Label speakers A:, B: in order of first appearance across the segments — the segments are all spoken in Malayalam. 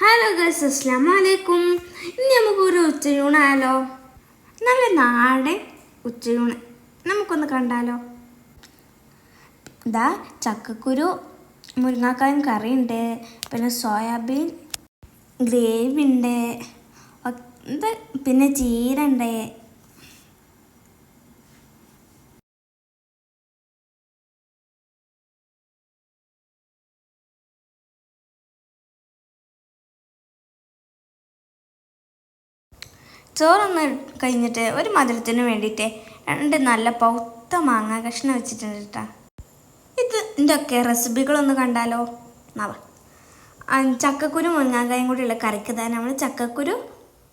A: ഹലോ ഗസ് അസ്ലാം വലൈക്കും ഇനി നമുക്കൊരു ഉച്ചയൂണായാലോ നല്ല നാടൻ ഉച്ചയൂണ്. നമുക്കൊന്ന് കണ്ടാലോ? ഇതാ ചക്കക്കുരു മുരിങ്ങാക്കായും കറിയുണ്ട്. പിന്നെ സോയാബീൻ ഗ്രേവി ഉണ്ട് എന്താ പിന്നെ ചീര ഉണ്ട് ചോറൊന്ന് കഴിഞ്ഞിട്ട് ഒരു മധുരത്തിന് വേണ്ടിയിട്ട് രണ്ട് നല്ല പൗത്ത മാങ്ങ കഷ്ണം വെച്ചിട്ടുണ്ട് കേട്ടോ ഇത് ഇതൊക്കെ റെസിപ്പികളൊന്ന് കണ്ടാലോ? നവ ചക്കക്കുരു മുങ്ങാങ്കായും കൂടിയുള്ള കറിക്ക് തന്നെ നമ്മൾ ചക്കക്കുരു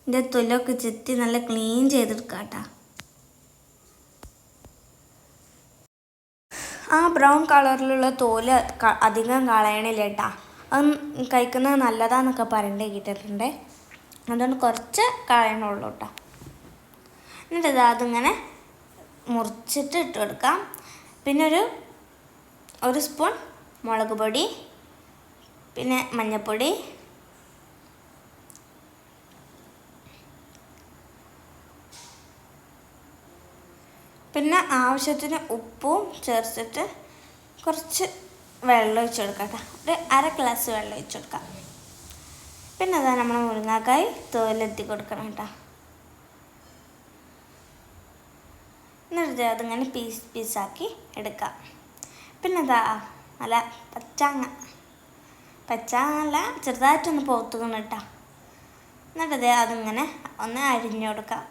A: ഇതിന്റെ തൊലൊക്കെ ചെത്തി നല്ല ക്ലീൻ ചെയ്തെടുക്കുക കേട്ടോ ആ ബ്രൗൺ കളറിലുള്ള തോൽ അധികം കളയണില്ല കേട്ടാ അത് കഴിക്കുന്നത് നല്ലതാന്നൊക്കെ പറയണ്ടേ കേട്ടിട്ടുണ്ട്. അതുകൊണ്ട് കുറച്ച് കളയണുള്ളൂ കേട്ടോ എന്നിട്ട് അതിങ്ങനെ മുറിച്ചിട്ട് ഇട്ട് കൊടുക്കാം. പിന്നെ ഒരു ഒരു സ്പൂൺ മുളക് പൊടി പിന്നെ മഞ്ഞൾപ്പൊടി പിന്നെ ആവശ്യത്തിന് ഉപ്പും ചേർത്തിട്ട് കുറച്ച് വെള്ളം ഒഴിച്ച് കൊടുക്കാം കേട്ടോ ഒരു അര ഗ്ലാസ് വെള്ളം ഒഴിച്ച് കൊടുക്കാം. പിന്നെ അതാ നമ്മൾ മുരിങ്ങാക്കായി തോലെത്തി കൊടുക്കണം കേട്ടോ. എന്നിട്ട് അതിങ്ങനെ പീസ് പീസാക്കി എടുക്കാം. പിന്നെ അതാ നല്ല പച്ചാങ്ങ. പച്ചാങ്ങല്ല ചെറുതായിട്ടൊന്ന് പോത്തുക്കണം കേട്ടോ. എന്നിട്ട് ദേ അതിങ്ങനെ ഒന്ന് അരിഞ്ഞു കൊടുക്കാം.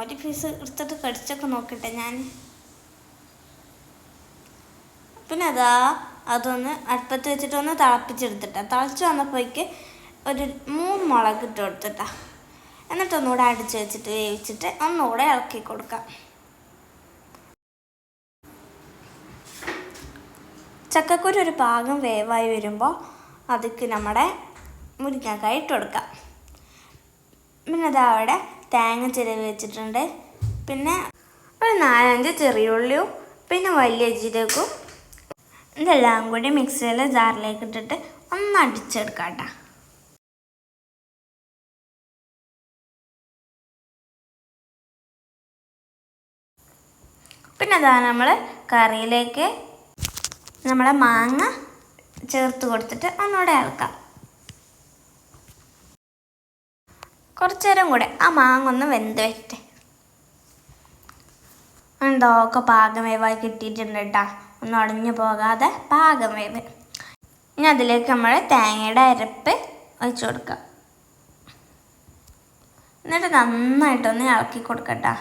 A: ഒരു പീസ് എടുത്തിട്ട് കടിച്ചൊക്കെ നോക്കട്ടെ ഞാൻ പിന്നെ അതാ അതൊന്ന് അടുപ്പത്ത് വെച്ചിട്ട് ഒന്ന് തിളപ്പിച്ചെടുത്തിട്ടാ. തിളച്ച് വന്നപ്പോഴേക്ക് ഒരു മൂന്ന് മുളക് ഇട്ട് കൊടുത്തിട്ടാ. എന്നിട്ട് ഒന്നുകൂടെ അടിച്ച് വെച്ചിട്ട് വേവിച്ചിട്ട് ഒന്നുകൂടെ ഇളക്കി കൊടുക്കാം. ചക്കക്കുരു ഒരു പാകം വേവായി വരുമ്പോൾ അതിക്ക് നമ്മുടെ മുരിങ്ങക്കായ ഇട്ട് കൊടുക്കാം. പിന്നെ അതാ അവിടെ തേങ്ങ ചിരവി വെച്ചിട്ടുണ്ട്. പിന്നെ ഒരു നാലഞ്ച് ചെറിയുള്ളിയും പിന്നെ വലിയ ജീരകവും ഇതെല്ലാം കൂടി മിക്സിയിൽ ജാറിലേക്ക് ഇട്ടിട്ട് ഒന്ന് അടിച്ചെടുക്കാം പിന്നെ അതാ നമ്മൾ കറിയിലേക്ക് നമ്മളെ മാങ്ങ ചേർത്ത് കൊടുത്തിട്ട് ഒന്നുകൂടെ ഇളക്കാം. കുറച്ചു നേരം കൂടെ ആ മാങ്ങ ഒന്ന് വെന്ത് വരട്ടെ. എന്തോ ഒക്കെ പാകമേവായി കിട്ടിയിട്ടുണ്ട് കേട്ടോ. ഒന്നും പോകാതെ പാകം വേവ് ഇനി അതിലേക്ക് നമ്മൾ തേങ്ങയുടെ അരപ്പ് ഒഴിച്ചു കൊടുക്കാം. എന്നിട്ട് നന്നായിട്ടൊന്ന് ഇളക്കി കൊടുക്കട്ടോ.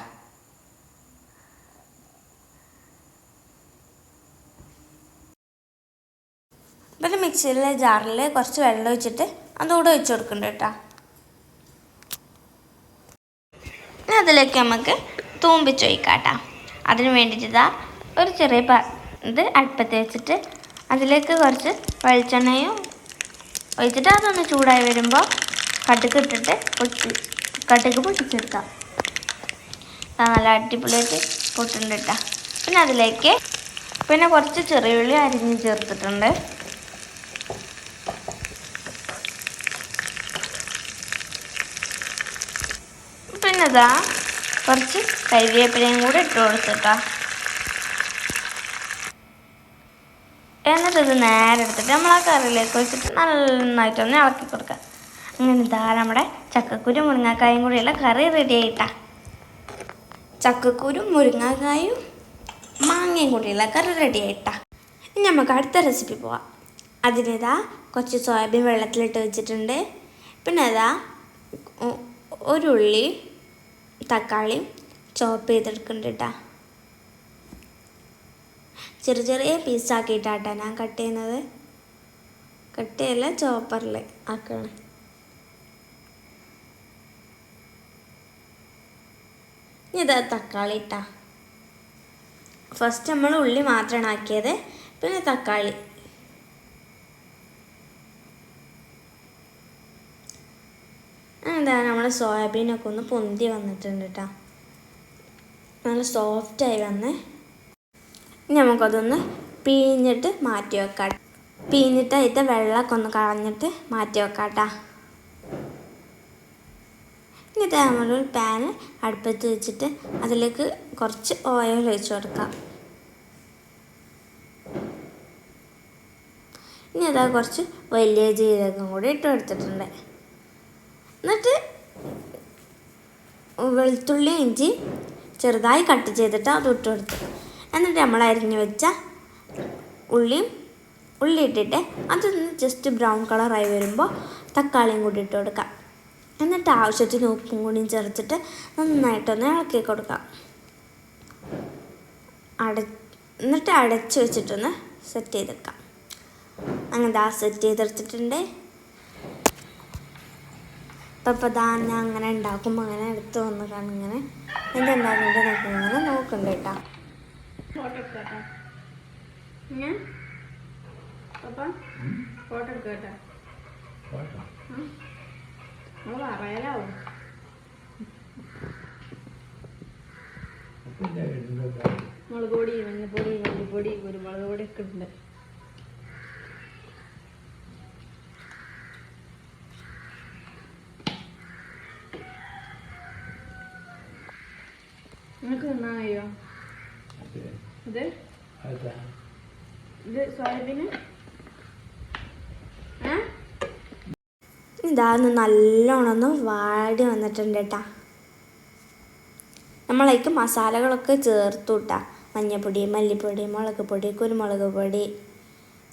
A: പിന്നെ മിക്സിയിലെ ജാറിൽ കുറച്ച് വെള്ളം ഒഴിച്ചിട്ട് അതുകൂടെ ഒഴിച്ചു കൊടുക്കുന്നുണ്ട് കേട്ടോ. അതിലേക്ക് നമുക്ക് തൂമ്പിച്ചൊഴിക്കാം കേട്ടോ അതിന് വേണ്ടിയിട്ട് ഇതാ ഒരു ചെറിയ ഇത് അടുപ്പത്ത് വെച്ചിട്ട് അതിലേക്ക് കുറച്ച് വെളിച്ചെണ്ണയും ഒഴിച്ചിട്ട് അതൊന്ന് ചൂടായി വരുമ്പോൾ കടുക് ഇട്ടിട്ട് പൊട്ടി കടുക് പൊട്ടിച്ചെടുക്കാം. നല്ല അടിപൊളിയായിട്ട് പൊട്ടുണ്ട് കേട്ടോ പിന്നെ അതിലേക്ക് പിന്നെ കുറച്ച് ചെറിയുള്ളി അരിഞ്ഞ് ചേർത്തിട്ടുണ്ട്. പിന്നെ ഇതാ കുറച്ച് കരിവേപ്പിലയും കൂടെ ഇട്ട് കൊടുത്തിട്ടാ. എന്നിട്ട് ഇത് നേരെ എടുത്തിട്ട് നമ്മൾ ആ കറിയിലേക്ക് വെച്ചിട്ട് നന്നായിട്ടൊന്ന് ഇളക്കി കൊടുക്കുക അങ്ങനെ ഇതാ നമ്മുടെ ചക്കക്കുരു മുരിങ്ങാക്കായും കൂടിയുള്ള കറി റെഡി ആയിട്ടാ. ചക്കക്കുരു മുരിങ്ങാക്കായും മാങ്ങയും കൂടിയുള്ള കറി റെഡി ആയിട്ടാ. ഇനി നമുക്ക് അടുത്ത റെസിപ്പി പോവാം. അതിനിതാ കുറച്ച് സോയാബീൻ വെള്ളത്തിലിട്ട് വെച്ചിട്ടുണ്ട്. പിന്നെ ഒ- ഒരു ഉള്ളി തക്കാളി ചോപ്പ് ചെയ്തെടുക്കുന്നുണ്ട് കേട്ടോ ചെറിയ ചെറിയ പീസാക്കിയിട്ടാട്ടോ ഞാൻ കട്ട് ചെയ്യുന്നത്. കട്ട് ചെയ്യല്ല ചോപ്പറിൽ ആക്കണം. ഇനി ഇതാ തക്കാളി ഇട്ടാ. ഫസ്റ്റ് നമ്മൾ ഉള്ളി മാത്രമാണ് ആക്കിയത്. പിന്നെ തക്കാളി. എന്താ നമ്മുടെ സോയാബീനൊക്കെ ഒന്ന് പൊന്തി വന്നിട്ടുണ്ട് കേട്ടോ നല്ല സോഫ്റ്റായി വന്ന്. നമുക്കതൊന്ന് പിഴിഞ്ഞിട്ട് മാറ്റി വെക്കാം. പിഴിഞ്ഞിട്ട് അതിന്റെ വെള്ളമൊക്കെ ഒന്ന് കളഞ്ഞിട്ട് മാറ്റി വെക്കാം കേട്ടോ എന്നിട്ട് നമ്മളൊരു പാന് അടുപ്പത്ത് വെച്ചിട്ട് അതിലേക്ക് കുറച്ച് ഓയിൽ ഒഴിച്ചു കൊടുക്കാം. ഇനി അതാ കുറച്ച് വലിയ ജീരകം കൂടി ഇട്ട് കൊടുത്തിട്ടുണ്ട്. എന്നിട്ട് വെളുത്തുള്ളി ഇഞ്ചി ചെറുതായി കട്ട് ചെയ്തിട്ട് അത് ഇട്ട് കൊടുത്തു എന്നിട്ട് നമ്മൾ അരിഞ്ഞു വെച്ച ഉള്ളിയും ഉള്ളി ഇട്ടിട്ട് അതൊന്ന് ജസ്റ്റ് ബ്രൗൺ കളറായി വരുമ്പോൾ തക്കാളിയും കൂടി ഇട്ട് കൊടുക്കാം. എന്നിട്ട് ആവശ്യത്തിന് ഉപ്പും കൂടിയും ചേർത്തിട്ട് നന്നായിട്ടൊന്ന് ഇളക്കി കൊടുക്കാം. അട എന്നിട്ട് അടച്ച് വെച്ചിട്ടൊന്ന് സെറ്റ് ചെയ്തെടുക്കാം. അങ്ങനെ ആ സെറ്റ് ചെയ്തെടുത്തിട്ടുണ്ട്. അപ്പം ഞാൻ അങ്ങനെ ഉണ്ടാക്കുമ്പോൾ അങ്ങനെ എടുത്ത് വന്ന് കാണിങ്ങനെ എന്തുണ്ടാകുന്നുണ്ട് നമുക്ക് ഇങ്ങനെ നോക്കണ്ട കേട്ടോ.
B: ഫോട്ടോ എടുക്കട്ടെ ഞാൻ പപ്പ ഫോട്ടോ എടുക്കട്ടെ നമ്മൾ പറയാലാവും. മുളക് പൊടി മഞ്ഞപ്പൊടി മല്ലിപ്പൊടി കുരുമുളക് പൊടി ഒക്കെ ഉണ്ട് നിങ്ങൾക്ക് നന്നായോ ഇത്? ഇത് സോയാബീന്?
A: ഇതാന്ന് നല്ലോണം ഒന്ന് വാടി വന്നിട്ടുണ്ട് കേട്ടാ നമ്മളേക്ക് മസാലകളൊക്കെ ചേർത്തു കേട്ടാ മഞ്ഞപ്പൊടി മല്ലിപ്പൊടി മുളക് പൊടി കുരുമുളക് പൊടി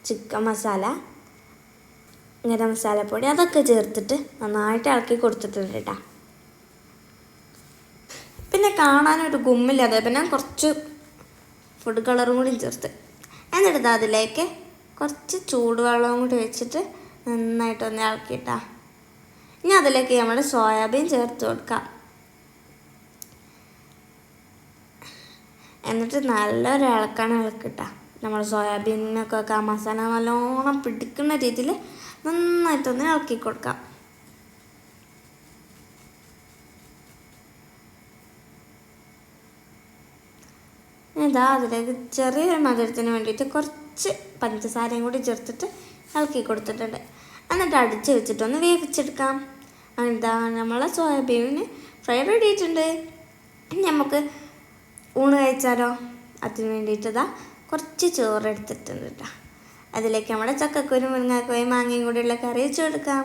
A: ചിക്കൻ മസാല ഗരം മസാലപ്പൊടി അതൊക്കെ ചേർത്തിട്ട് നന്നായിട്ട് ഇളക്കി കൊടുത്തിട്ടുണ്ട് കേട്ടാ പിന്നെ കാണാനൊരു ഗുമ്മില്ലാതെ പിന്നെ കുറച്ച് ഫുഡ് കളറും കൂടി ചേർത്ത്. എന്നിട്ട് അതിലേക്ക് കുറച്ച് ചൂടുവെള്ളവും കൂടി വെച്ചിട്ട് നന്നായിട്ടൊന്ന് ഇളക്കിയിട്ടാ. ഇനി അതിലേക്ക് നമ്മൾ സോയാബീൻ ചേർത്ത് കൊടുക്കാം. എന്നിട്ട് നല്ലൊരു ഇളക്കാണ് ഇളക്കിട്ടാ. നമ്മൾ സോയാബീനൊക്കെ ആ മസാല നല്ലോണം പിടിക്കുന്ന രീതിയിൽ നന്നായിട്ടൊന്ന് ഇളക്കി കൊടുക്കാം. ഇതാ അതിലേക്ക് ചെറിയൊരു മധുരത്തിന് വേണ്ടിയിട്ട് കുറച്ച് പഞ്ചസാരയും കൂടി ചേർത്തിട്ട് ഇളക്കി കൊടുത്തിട്ടുണ്ട്. എന്നിട്ട് അടിച്ച് വെച്ചിട്ടൊന്ന് വേവിച്ചെടുക്കാം. എന്താ നമ്മളെ സോയാബീനിന് ഫ്രൈ റെഡി ആയിട്ടുണ്ട് നമുക്ക് ഊണ് കഴിച്ചാലോ? അതിന് വേണ്ടിയിട്ട് ഇതാ കുറച്ച് ചോറ് എടുത്തിട്ടുണ്ട് കേട്ടോ. അതിലേക്ക് നമ്മുടെ ചക്കക്കുരു മുരിങ്ങാക്കോയും മാങ്ങയും കൂടിയുള്ള കറി വെച്ച് കൊടുക്കാം.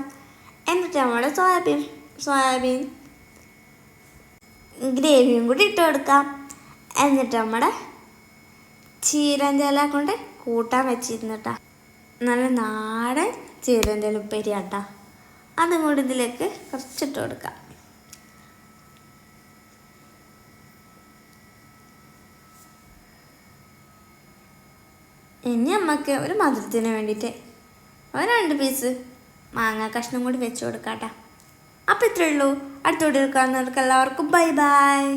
A: എന്നിട്ട് നമ്മുടെ സോയാബീൻ സോയാബീൻ ഗ്രേവിയും കൂടി ഇട്ട് കൊടുക്കാം. എന്നിട്ട് നമ്മുടെ ചീരഞ്ചല കൊണ്ട് കൂട്ടാൻ വെച്ചിരുന്നിട്ടാ നല്ല നാടൻ ചീരഞ്ചല ഉപ്പേരി അതും കൂടി ഇതിലേക്ക് കുറച്ചിട്ട് കൊടുക്കാം. ഇനി അമ്മയ്ക്ക് ഒരു മധുരത്തിന് വേണ്ടിയിട്ട് ഒരു രണ്ട് പീസ് മാങ്ങ കഷ്ണം കൂടി വെച്ച് കൊടുക്കാം കേട്ടോ അപ്പോൾ ഇത്രയേ ഉള്ളൂ. അടുത്തോട്ട് എടുക്കാവുന്നവർക്ക് എല്ലാവർക്കും ബൈ ബൈ.